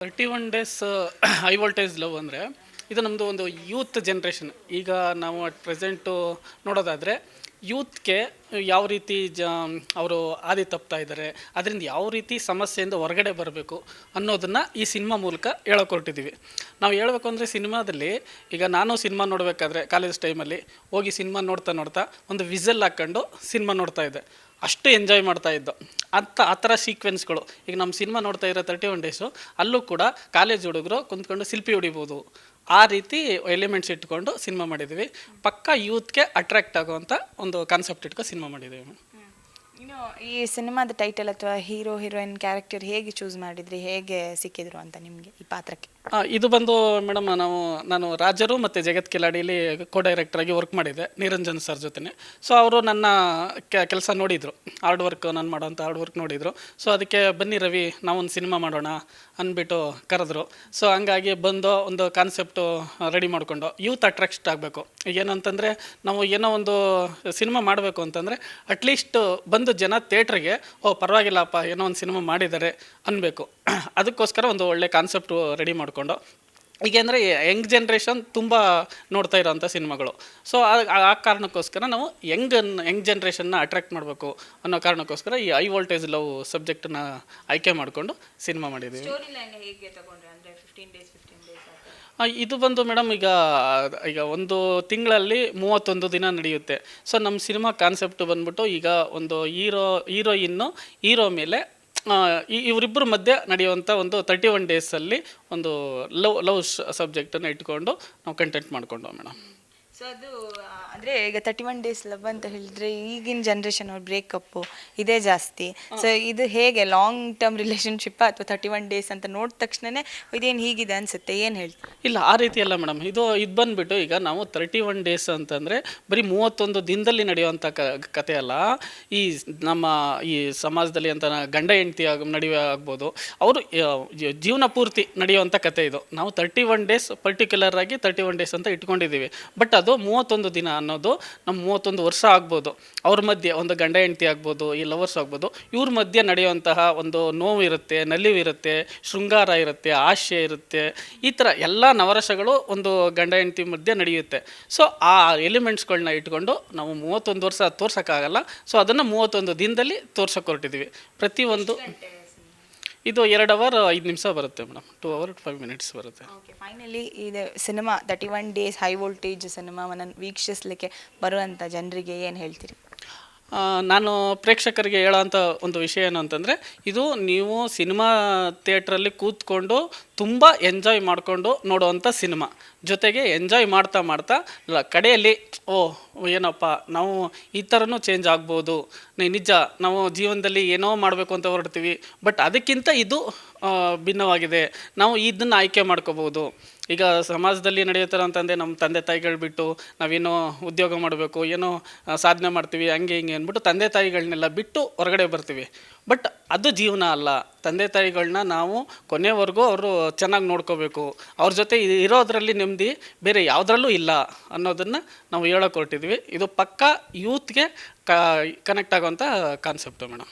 Thirty one days high voltage love ಅಂದರೆ ಇದು ನಮ್ಮದು ಒಂದು ಯೂತ್ ಜನ್ರೇಷನ್ ಈಗ ನಾವು ಅಟ್ ಪ್ರೆಸೆಂಟು ನೋಡೋದಾದರೆ ಯೂತ್ಗೆ ಯಾವ ರೀತಿ ಜ, ಅವರು ಹಾದಿ ತಪ್ತಾ ಇದ್ದಾರೆ, ಅದರಿಂದ ಯಾವ ರೀತಿ ಸಮಸ್ಯೆಯಿಂದ ಹೊರಗಡೆ ಬರಬೇಕು ಅನ್ನೋದನ್ನು ಈ ಸಿನಿಮಾ ಮೂಲಕ ಹೇಳೋಕೆ ನಾವು ಹೇಳಬೇಕು ಅಂದರೆ ಸಿನಿಮಾದಲ್ಲಿ, ಈಗ ನಾನು ಸಿನಿಮಾ ನೋಡಬೇಕಾದ್ರೆ ಕಾಲೇಜ್ ಟೈಮಲ್ಲಿ ಹೋಗಿ ಸಿನಿಮಾ ನೋಡ್ತಾ ನೋಡ್ತಾ ಒಂದು ವಿಸಲ್ ಹಾಕ್ಕೊಂಡು ಸಿನಿಮಾ ನೋಡ್ತಾ ಇದ್ದೆ. ಅಷ್ಟು ಎಂಜಾಯ್ ಮಾಡ್ತಾ ಇದ್ದೋ. ಅಂತ ಆ ಥರ ಸೀಕ್ವೆನ್ಸ್ಗಳು ಈಗ ನಮ್ಮ ಸಿನಿಮಾ ನೋಡ್ತಾ ಇರೋ ತರ್ಟಿ ಒನ್ ಡೇಸು ಅಲ್ಲೂ ಕೂಡ ಕಾಲೇಜ್ ಹುಡುಗರು ಕುಂತ್ಕೊಂಡು ಶಿಲ್ಪಿ ಹೊಡಿಬೋದು. ಆ ರೀತಿ ಎಲಿಮೆಂಟ್ಸ್ ಇಟ್ಕೊಂಡು ಸಿನಿಮಾ ಮಾಡಿದ್ವಿ ಪಕ್ಕಾ ಯೂತ್ಗೆ ಅಟ್ರಾಕ್ಟ್ ಆಗುವಂಥ ಒಂದು ಕಾನ್ಸೆಪ್ಟ್ ಇಟ್ಕೊ ಸಿನಿಮಾ ಮಾಡಿದ್ದೀವಿ ಇನ್ನು ಈ ಸಿನಿಮಾದ ಟೈಟಲ್ ಅಥವಾ ಹೀರೋ ಹೀರೋಯಿನ್ ಕ್ಯಾರೆಕ್ಟರ್ ಹೇಗೆ ಚೂಸ್ ಮಾಡಿದ್ರಿ? ಹೇಗೆ ಸಿಕ್ಕಿದ್ರು ಅಂತ ನಿಮಗೆ ಈ ಪಾತ್ರಕ್ಕೆ? ಇದು ಬಂದು ಮೇಡಮ್, ನಾವು, ನಾನು ರಾಜರು ಮತ್ತು ಜಗತ್ ಕಿಲಾಡಿಲಿ ಕೋ ಆಗಿ ವರ್ಕ್ ಮಾಡಿದ್ದೆ, ನಿರಂಜನ್ ಸರ್ ಜೊತೆನೆ. ಸೊ ಅವರು ನನ್ನ ಕೆಲಸ ನೋಡಿದರು. ಹಾರ್ಡ್ ವರ್ಕ್ ನಾನು ಮಾಡೋಂಥ ಹಾರ್ಡ್ ವರ್ಕ್ ನೋಡಿದರು. ಸೊ ಅದಕ್ಕೆ ಬನ್ನಿ ರವಿ, ನಾವೊಂದು ಸಿನಿಮಾ ಮಾಡೋಣ ಅಂದ್ಬಿಟ್ಟು ಕರೆದ್ರು. ಸೊ ಹಂಗಾಗಿ ಬಂದು ಒಂದು ಕಾನ್ಸೆಪ್ಟು ರೆಡಿ ಮಾಡಿಕೊಂಡು ಯೂತ್ ಅಟ್ರಾಕ್ಟ್ ಆಗಬೇಕು. ಏನಂತಂದರೆ, ನಾವು ಏನೋ ಒಂದು ಸಿನಿಮಾ ಮಾಡಬೇಕು ಅಂತಂದರೆ ಅಟ್ಲೀಸ್ಟ್ ಬಂದು ಜನ ಥಿಯೇಟ್ರಿಗೆ, ಓ, ಪರವಾಗಿಲ್ಲಪ್ಪ, ಏನೋ ಒಂದು ಸಿನಿಮಾ ಮಾಡಿದ್ದಾರೆ ಅನ್ನಬೇಕು ಅದಕ್ಕೋಸ್ಕರ ಒಂದು ಒಳ್ಳೆ ಕಾನ್ಸೆಪ್ಟು ರೆಡಿ ಮಾಡಿಕೊಂಡು. ಈಗೆಂದರೆ ಯಂಗ್ ಜನ್ರೇಷನ್ ತುಂಬ ನೋಡ್ತಾ ಇರೋವಂಥ ಸಿನಿಮಾಗಳು. ಸೊ, ಆ ಕಾರಣಕ್ಕೋಸ್ಕರ ನಾವು ಯಂಗ್ ಯಂಗ್ ಜನ್ರೇಷನ್ನ ಅಟ್ರಾಕ್ಟ್ ಮಾಡಬೇಕು ಅನ್ನೋ ಕಾರಣಕ್ಕೋಸ್ಕರ ಈ ಹೈ ವೋಲ್ಟೇಜ್ ಲವ್ ಸಬ್ಜೆಕ್ಟನ್ನ ಆಯ್ಕೆ ಮಾಡಿಕೊಂಡು ಸಿನಿಮಾ ಮಾಡಿದ್ದೀವಿ. ಇದು ಬಂದು ಮೇಡಮ್ ಈಗ ಈಗ ಒಂದು ತಿಂಗಳಲ್ಲಿ ಮೂವತ್ತೊಂದು ದಿನ ನಡೆಯುತ್ತೆ. ಸೊ ನಮ್ಮ ಸಿನಿಮಾ ಕಾನ್ಸೆಪ್ಟ್ ಬಂದ್ಬಿಟ್ಟು ಈಗ ಒಂದು ಹೀರೋ, ಹೀರೋಯಿನ್ನು ಹೀರೋ ಮೇಲೆ ಈ- ಇವರಿಬ್ಬರ ಮಧ್ಯೆ ನಡೆಯುವಂಥ ಒಂದು ತರ್ಟಿ ಒನ್ ಡೇಸಲ್ಲಿ ಒಂದು ಲವ್ ಲವ್ ಸಬ್ಜೆಕ್ಟನ್ನು ಇಟ್ಕೊಂಡು ನಾವು ಕಂಟೆಂಟ್ ಮಾಡ್ಕೊಂಡು ಮೇಡಮ್. ಸೊ ಅದು ಅಂದರೆ ಈಗ ತರ್ಟಿ ಒನ್ ಡೇಸ್ ಲವ್ ಅಂತ ಹೇಳಿದ್ರೆ ಈಗಿನ ಜನ್ರೇಷನ್ ಅವ್ರ ಬ್ರೇಕಪ್ಪು ಇದೇ ಜಾಸ್ತಿ. ಸೊ ಇದು ಹೇಗೆ ಲಾಂಗ್ ಟರ್ಮ್ ರಿಲೇಶನ್ಶಿಪ್ ಅಥವಾ ತರ್ಟಿ ಒನ್ ಡೇಸ್ ಅಂತ ನೋಡಿದ ತಕ್ಷಣನೇ ಇದೇನು ಹೀಗಿದೆ ಅನ್ಸುತ್ತೆ? ಏನು ಹೇಳ್ತೀವಿ ಇಲ್ಲ ಆ ರೀತಿ ಅಲ್ಲ ಮೇಡಮ್ ಇದು ಇದು ಬಂದ್ಬಿಟ್ಟು ಈಗ ನಾವು ತರ್ಟಿ ಒನ್ ಡೇಸ್ ಅಂತಂದರೆ ಬರೀ ಮೂವತ್ತೊಂದು ದಿನದಲ್ಲಿ ನಡೆಯುವಂಥ ಕ ಕತೆ ಅಲ್ಲ. ಈ ನಮ್ಮ ಈ ಸಮಾಜದಲ್ಲಿ ಅಂತ ಗಂಡ ಹೆಂಡತಿ ಆಗ ನಡೆಯುವ ಆಗ್ಬೋದು. ಅವರು ಜೀವನ ಪೂರ್ತಿ ನಡೆಯುವಂಥ ಕತೆ ಇದು. ನಾವು ತರ್ಟಿ ಒನ್ ಡೇಸ್ ಪರ್ಟಿಕ್ಯುಲರ್ ಆಗಿ ತರ್ಟಿ ಒನ್ ಡೇಸ್ ಅಂತ ಇಟ್ಕೊಂಡಿದ್ದೀವಿ. ಬಟ್ ಅದು ಮೂವತ್ತೊಂದು ದಿನ ಅನ್ನೋದು ನಮ್ಮ ಮೂವತ್ತೊಂದು ವರ್ಷ ಆಗ್ಬೋದು. ಅವ್ರ ಮಧ್ಯೆ ಒಂದು ಗಂಡ ಹೆಂಡತಿ ಆಗ್ಬೋದು, ಈ ಲವರ್ಸ್ ಆಗ್ಬೋದು, ಇವ್ರ ಮಧ್ಯೆ ನಡೆಯುವಂತಹ ಒಂದು ನೋವು ಇರುತ್ತೆ, ನಲಿವು ಇರುತ್ತೆ, ಶೃಂಗಾರ ಇರುತ್ತೆ, ಆಶೆ ಇರುತ್ತೆ. ಈ ಥರ ಎಲ್ಲ ನವರಸಗಳು ಒಂದು ಗಂಡ ಹೆಂಡತಿ ಮಧ್ಯೆ ನಡೆಯುತ್ತೆ. ಸೊ ಆ ಎಲಿಮೆಂಟ್ಸ್ಗಳನ್ನ ಇಟ್ಕೊಂಡು ನಾವು ಮೂವತ್ತೊಂದು ವರ್ಷ ತೋರ್ಸೋಕ್ಕಾಗಲ್ಲ. ಸೊ ಅದನ್ನು ಮೂವತ್ತೊಂದು ದಿನದಲ್ಲಿ ತೋರ್ಸೋಕೆ ಹೊರಟಿದ್ದೀವಿ ಪ್ರತಿಯೊಂದು ಇದು ಎರಡು ಅವರ್ ಐದು ನಿಮಿಷ ಬರುತ್ತೆ madam. Two hour five minutes ಬರುತ್ತೆ. ಫೈನಲಿ ಇದು cinema thirty one days high voltage ಸಿನಿಮಾವನ್ನು ವೀಕ್ಷಿಸಲಿಕ್ಕೆ ಬರುವಂಥ ಜನರಿಗೆ ಏನು ಹೇಳ್ತೀರಿ? ನಾನು ಪ್ರೇಕ್ಷಕರಿಗೆ ಹೇಳೋವಂಥ ಒಂದು ವಿಷಯ ಏನು ಅಂತಂದರೆ, ಇದು ನೀವು ಸಿನಿಮಾ ಥಿಯೇಟ್ರಲ್ಲಿ ಕೂತ್ಕೊಂಡು ತುಂಬ ಎಂಜಾಯ್ ಮಾಡಿಕೊಂಡು ನೋಡುವಂಥ ಸಿನಿಮಾ. ಜೊತೆಗೆ ಎಂಜಾಯ್ ಮಾಡ್ತಾ ಮಾಡ್ತಾ ಕಡೆಯಲ್ಲಿ, ಓ, ಏನಪ್ಪ, ನಾವು ಈ ಥರನೂ ಚೇಂಜ್ ಆಗ್ಬೋದು. ನಿಜ, ನಾವು ಜೀವನದಲ್ಲಿ ಏನೋ ಮಾಡಬೇಕು ಅಂತ ಹೊರಡ್ತೀವಿ. ಬಟ್ ಅದಕ್ಕಿಂತ ಇದು ಭಿನ್ನವಾಗಿದೆ. ನಾವು ಇದನ್ನು ಆಯ್ಕೆ ಮಾಡ್ಕೋಬೋದು ಈಗ ಸಮಾಜದಲ್ಲಿ ನಡೆಯುತ್ತಾರೆ ಅಂತಂದರೆ ನಮ್ಮ ತಂದೆ ತಾಯಿಗಳು ಬಿಟ್ಟು ನಾವೇನೋ ಉದ್ಯೋಗ ಮಾಡಬೇಕು, ಏನೋ ಸಾಧನೆ ಮಾಡ್ತೀವಿ, ಹಂಗೆ ಹಿಂಗೆ ಅಂದ್ಬಿಟ್ಟು ತಂದೆ ತಾಯಿಗಳನ್ನೆಲ್ಲ ಬಿಟ್ಟು ಹೊರಗಡೆ ಬರ್ತೀವಿ. ಬಟ್ ಅದು ಜೀವನ ಅಲ್ಲ. ತಂದೆ ತಾಯಿಗಳನ್ನ ನಾವು ಕೊನೆವರೆಗೂ ಅವರು ಚೆನ್ನಾಗಿ ನೋಡ್ಕೋಬೇಕು. ಅವ್ರ ಜೊತೆ ಇರೋದರಲ್ಲಿ ನೆಮ್ಮದಿ ಬೇರೆ ಯಾವುದ್ರಲ್ಲೂ ಇಲ್ಲ ಅನ್ನೋದನ್ನು ನಾವು ಹೇಳೋಕೆ ಹೊರಟಿದ್ವಿ. ಇದು ಪಕ್ಕಾ ಯೂತ್ಗೆ ಕನೆಕ್ಟ್ ಆಗೋಂಥ ಕಾನ್ಸೆಪ್ಟು ಮೇಡಮ್